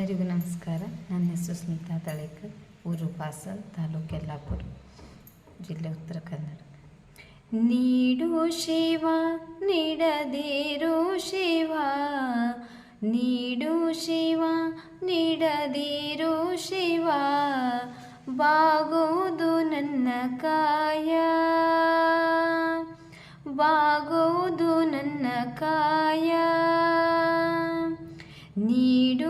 ಎಲ್ಲರಿಗೂ ನಮಸ್ಕಾರ. ನನ್ನ ಹೆಸರು ಸ್ಮಿತಾ ತಳೇಕರ್, ಊರು ಪಾಸಲ್, ತಾಲೂಕು ಯಲ್ಲಾಪುರ, ಜಿಲ್ಲೆ ಉತ್ತರ ಕನ್ನಡ. ನೀಡು ಶಿವ ನೀಡದಿರು ಶಿವ ನೀಡು ಶಿವ ನೀಡದಿರು ಶಿವ ಬಾಗುವುದು ನನ್ನ ಕಾಯ. ಬಾಗುವುದು ನನ್ನ ಕಾಯ. ನೀಡು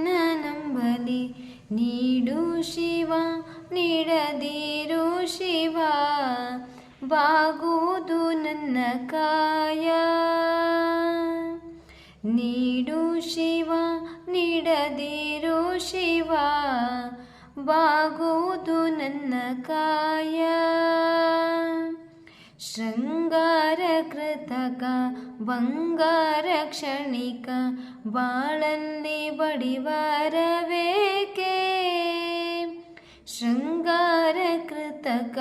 ನೀಡು ಶಿವ, ನೀಡದಿರು ಶಿವ, ಬಾಗುವುದು ನನ್ನ ಕಾಯ. ನೀಡು ಶಿವ, ನೀಡದಿರು ಶಿವ, ಬಾಗುವುದು ನನ್ನ ಕಾಯ. ಶೃಂಗಾರ ಕೃತಕ, ಬಂಗಾರ ಕ್ಷಣಿಕ, ಬಾಳಲ್ಲಿ ಬಡಿವಾರಬೇಕೆ ಕೃತಕ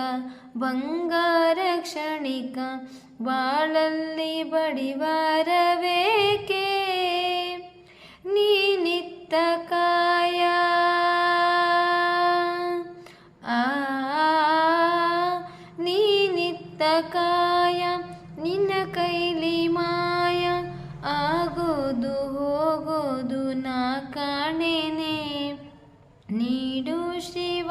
ಬಂಗಾರ ಕ್ಷಣಿಕ, ಬಾಳಲ್ಲಿ ಬಡಿವಾರವೇಕೆ? ನೀ ನಿತ್ತ ಕಾಯ. ಆ, ನೀ ನಿತ್ತ ಕಾಯ, ನಿನ್ನ ಕೈಲಿ ಮಾಯ. ಆಗೋದು ಹೋಗೋದು ನಾ ಕಾಣೆನೆ. ನೀಡು ಶಿವ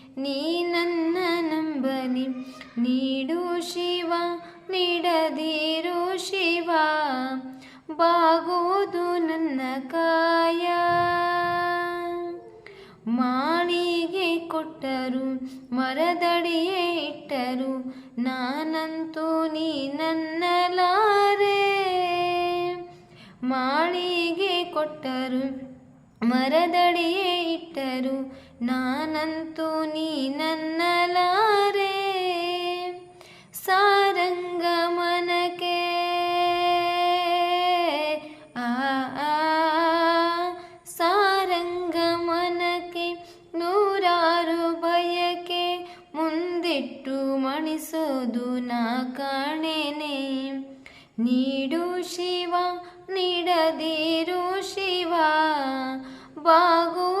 ನೀ ನನ್ನ ನಂಬನಿ ನೀಡು ಶಿವ, ನೀಡದಿರು ಶಿವ. ಬಾಗೋದು ನನ್ನ ಕಾಯ. ಮಾಳಿಗೆ ಕೊಟ್ಟರು, ಮರದಡಿಯೇ ಇಟ್ಟರು. ನಾನಂತೂ ನೀ ನನ್ನಲಾರೆ ಮಾಳಿಗೆ ಕೊಟ್ಟರು, ಮರದಡಿಯೇ ಇಟ್ಟರು. ನಾನಂತೂ ನೀ ನನ್ನಲಾರೆ, ಸಾರಂಗ ಮನಕೆ. ಆ ಸಾರಂಗ ಮನಕೆ, ನೂರಾರು ಬಯಕೆ, ಮುಂದಿಟ್ಟು ಮಣಿಸೋದು ನಾ ಕಾಣೆನೆ. ನೀಡು ಶಿವ, ನೀಡದಿರು ಶಿವ ಬಾಗುವುದು